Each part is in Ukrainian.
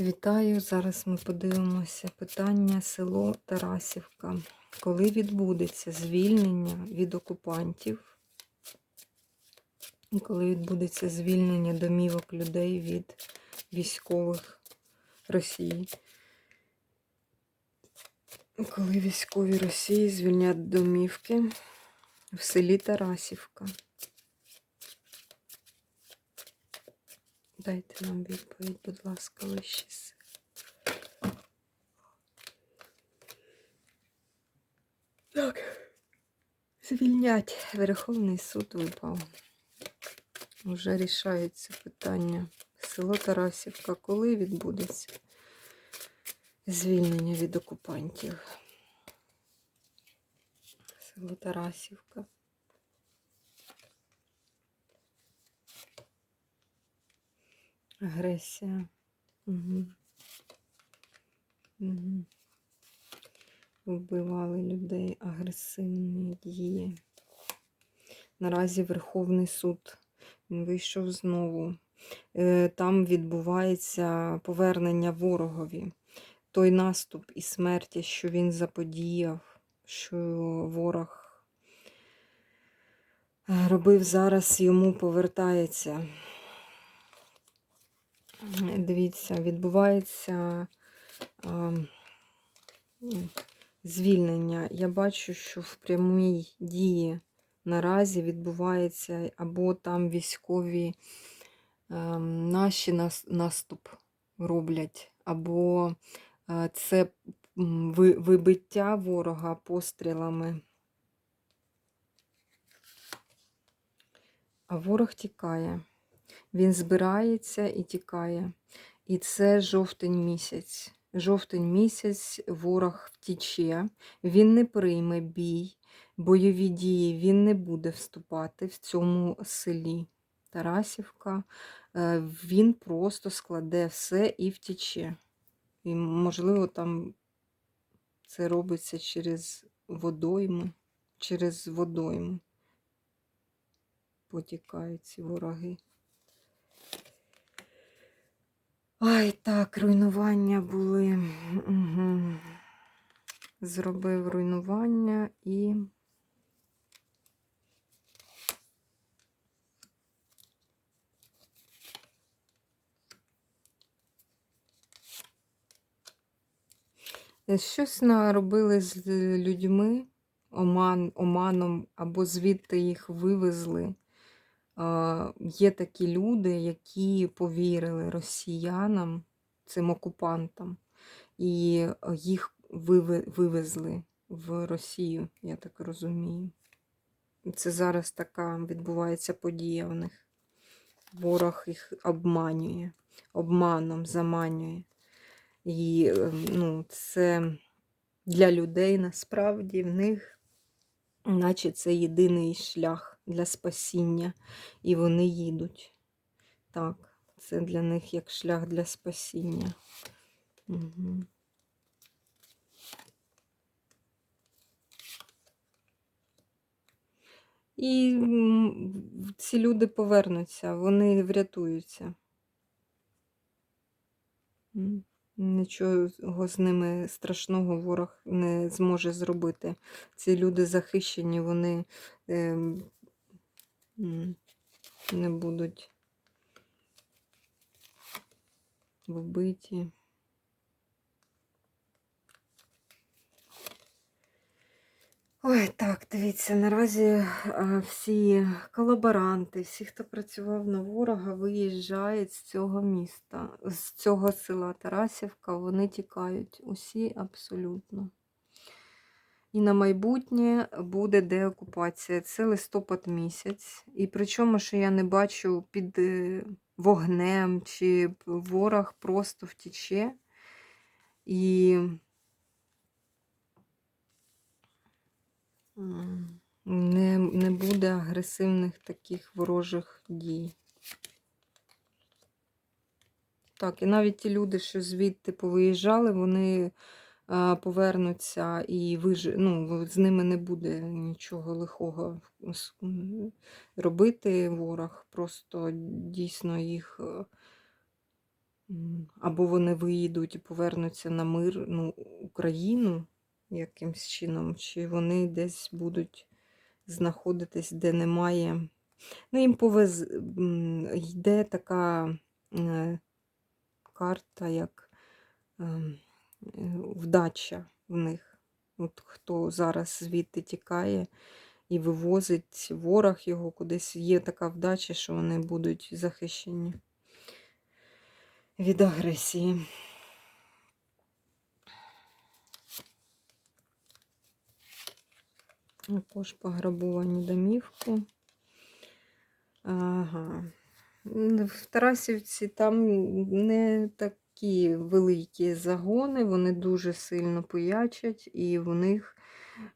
Вітаю! Зараз ми подивимося питання село Тарасівка. Коли відбудеться звільнення від окупантів? І коли відбудеться звільнення домівок людей від військових Росії? Коли військові Росії звільнять домівки в селі Тарасівка? Дайте нам відповідь, будь ласка, сили. Так. Звільнять. Верховний суд випав. Вже рішається питання. Село Тарасівка. Коли відбудеться звільнення від окупантів? Село Тарасівка. Агресія. Угу. Угу. Вбивали людей агресивні дії. Наразі Верховний суд він вийшов знову. Е, Там відбувається повернення ворогові. Той наступ і смерті, що він заподіяв, що ворог е, робив зараз, йому повертається. Дивіться, відбувається а, звільнення. Я бачу, що в прямій дії наразі відбувається або там військові а, наші нас, наступ роблять, або це ви, вибиття ворога пострілами. А ворог тікає. Він збирається і тікає. І це жовтень місяць. Жовтень місяць ворог втіче, він не прийме бій, бойові дії, він не буде вступати в цьому селі Тарасівка. Е, Він просто складе все і втіче. І, можливо, там це робиться через водойму, через водойму потікають ці вороги. Ай, так, руйнування були. Угу. Зробив руйнування і. Щось наробили з людьми оман, оманом, або звідти їх вивезли. Є такі люди, які повірили росіянам, цим окупантам, і їх вивезли в Росію, я так розумію. Це зараз така відбувається подія в них. Ворог їх обманює, обманом заманює. І ну, це для людей насправді в них, наче це єдиний шлях для спасіння, і вони їдуть. Так, це для них як шлях для спасіння. Угу. І ці люди повернуться, вони врятуються. Нічого з ними страшного ворог не зможе зробити. Ці люди захищені, вони е, не будуть вбиті. Ой, так, дивіться, наразі всі колаборанти, всі, хто працював на ворога, виїжджають з цього міста, з цього села Тарасівка, вони тікають. Усі абсолютно. І на майбутнє буде деокупація. Це листопад місяць. І причому, що я не бачу під е, вогнем, чи ворог просто втіче. І не, не буде агресивних таких ворожих дій. Так, і навіть ті люди, що звідти повиїжджали, вони повернуться і виж... ну, з ними не буде нічого лихого робити ворог. Просто дійсно їх або вони виїдуть і повернуться на мирну Україну якимсь чином, чи вони десь будуть знаходитись, де немає. Ну, їм повез... йде така е, карта, як ем, е, вдача в них. От хто зараз звідти тікає і вивозить ворог його кудись, є така вдача, що вони будуть захищені від агресії. Також пограбовані домівки. Ага. В Тарасівці там не такі великі загони, вони дуже сильно пиячать, і в них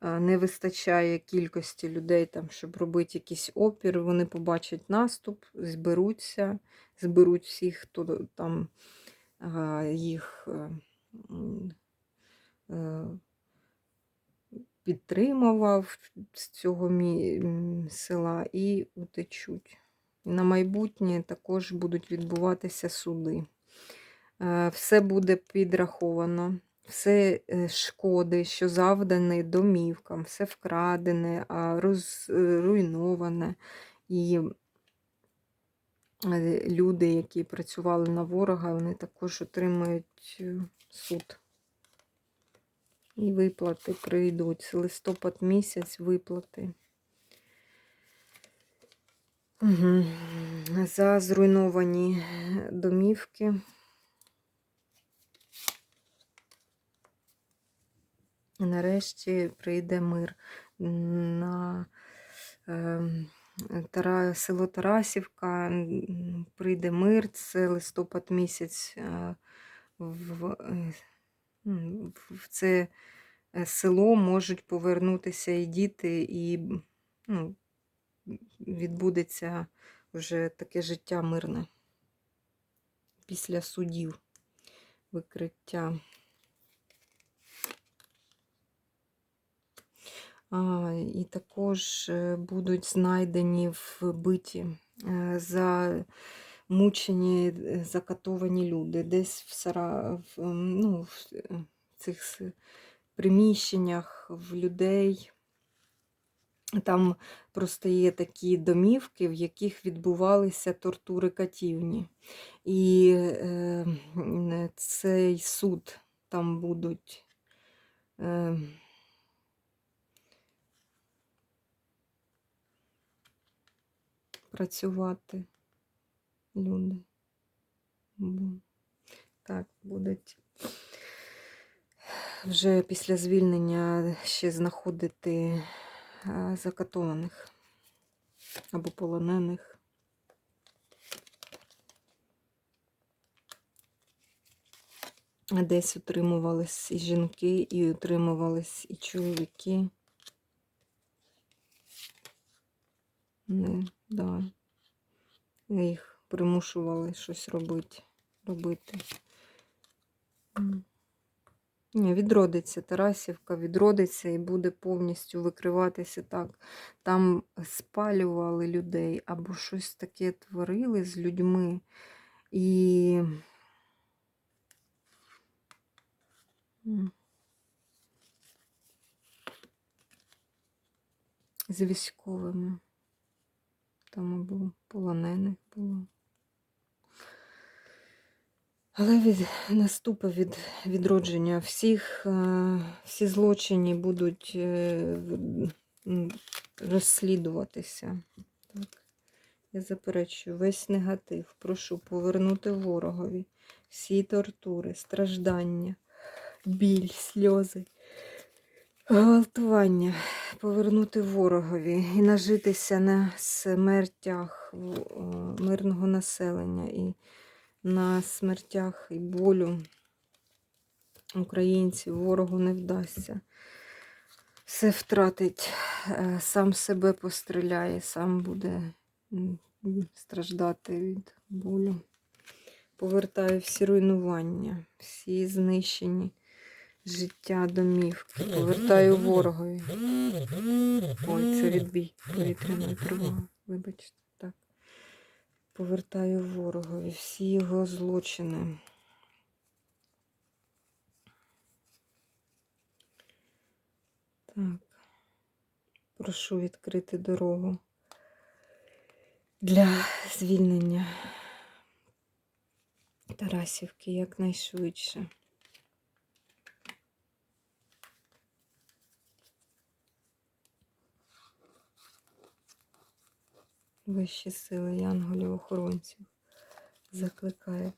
е, не вистачає кількості людей, там, щоб робити якийсь опір. Вони побачать наступ, зберуться, зберуть всіх, хто там е, їх е, підтримував з цього села і утечуть. На майбутнє також будуть відбуватися суди. Е, Все буде підраховано, все е, шкоди, що завдані домівкам, все вкрадене, розруйноване. І е, люди, які працювали на ворога, вони також отримують суд. І виплати прийдуть. Листопад місяць виплати. Угу. За зруйновані домівки. І нарешті прийде мир на ем, село Тарасівка. Прийде мир, це листопад місяць. е, В, е, в це е, село можуть повернутися і діти, і ну, відбудеться вже таке життя мирне після судів, викриття. І також е, будуть знайдені вбиті, е, за мучені, е, закатовані люди. Десь в, сара, в, ну, в цих приміщеннях в людей. Там просто є такі домівки, в яких відбувалися тортури катівні. І е, цей суд там будуть. Е, працювати люди. Так, будуть вже після звільнення ще знаходити е, закатованих або полонених. Десь утримувались і жінки, і утримувались і чоловіки. Не, да. Їх примушували щось робити. робити. Ні, відродиться Тарасівка, відродиться і буде повністю викриватися так. Там спалювали людей або щось таке творили з людьми. І з військовими. Там або полонених було. Але від наступу від відродження всіх, е, всі злочини будуть е, розслідуватися. Так. Я заперечую, весь негатив. Прошу повернути ворогові всі тортури, страждання, біль, сльози, гвалтування, повернути ворогові і нажитися на смертях мирного населення і на смертях і болю українців ворогу не вдасться. Все втратить, е, сам себе постріляє, сам буде страждати від болю. Повертаю всі руйнування, всі знищені життя домівки. Повертаю ворогові. Ой, це відбій повітряної тривоги. Вибачте, так. повертаю ворогові всі його злочини. Так, прошу відкрити дорогу для звільнення Тарасівки якнайшвидше. Вищі сили янголів-охоронців закликає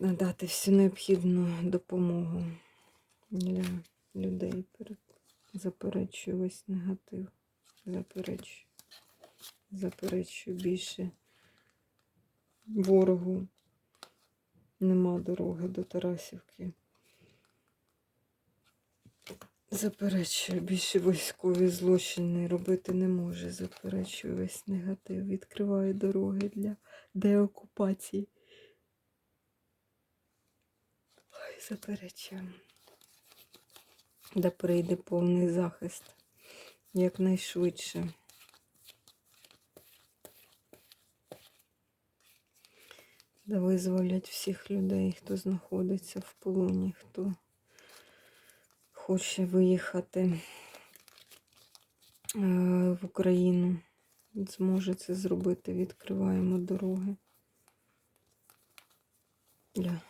надати всю необхідну допомогу для людей. Заперечую весь негатив. Заперечую. Заперечую більше ворогу. Нема дороги до Тарасівки. Заперечую, більше військові злочини робити не може. Заперечую весь негатив. Відкриваю дороги для деокупації. Ой, заперечую. Да прийде повний захист якнайшвидше. Да визволять всіх людей, хто знаходиться в полоні, хто хоче виїхати е, в Україну. Зможе це зробити. Відкриваємо дороги для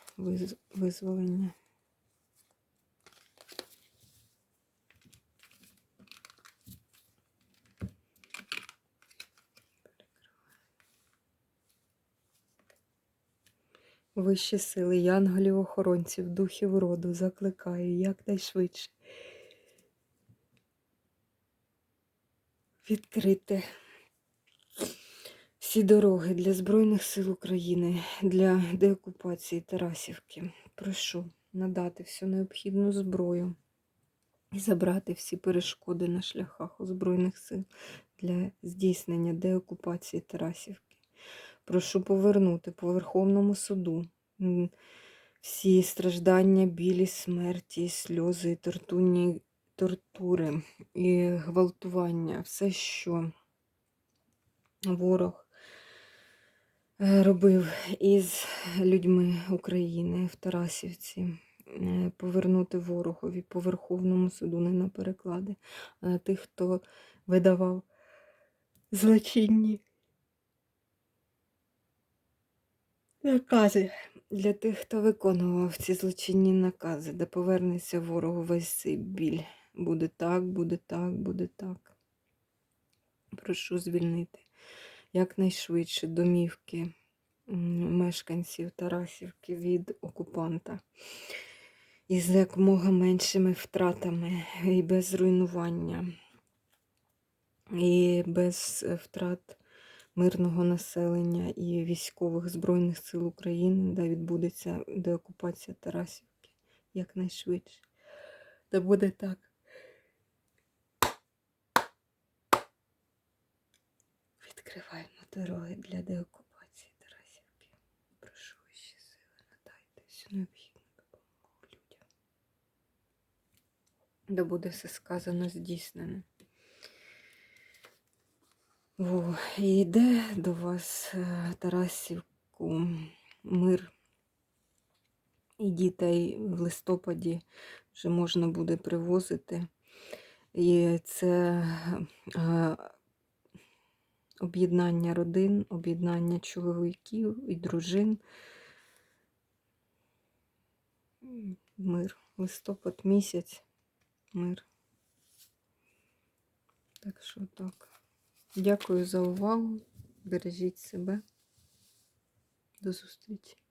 визволення. Вищі сили, янголів, охоронців, духів роду закликаю якнайшвидше відкрити всі дороги для Збройних сил України, для деокупації Тарасівки. Прошу надати всю необхідну зброю і забрати всі перешкоди на шляхах у Збройних сил для здійснення деокупації Тарасівки. Прошу повернути по Верховному суду. Всі страждання, білі, смерті, сльози, і тортурні тортури і гвалтування, все, що ворог е, робив із людьми України в Тарасівці. е, Повернути ворогові по Верховному суду, не на переклади, а на тих, хто видавав злочинні накази для тих, хто виконував ці злочинні накази, де повернеться ворогу весь цей біль. Буде так, буде так, буде так. Прошу звільнити якнайшвидше домівки мешканців Тарасівки від окупанта. Із якомога меншими втратами і без руйнування, і без е, втрат мирного населення і військових Збройних сил України, де відбудеться деокупація Тарасівки якнайшвидше. Та буде так. Відкриваємо дороги для деокупації Тарасівки. Прошу вищі сили, надайте всю необхідну допомогу людям. Да буде все сказано здійснено. О, і йде до вас е, Тарасівку мир. І дітей в листопаді вже можна буде привозити. І це е, об'єднання родин, об'єднання чоловіків і дружин. Мир. Листопад місяць. Мир. Так що так. Дякую за увагу. Бережіть себе. До зустрічі.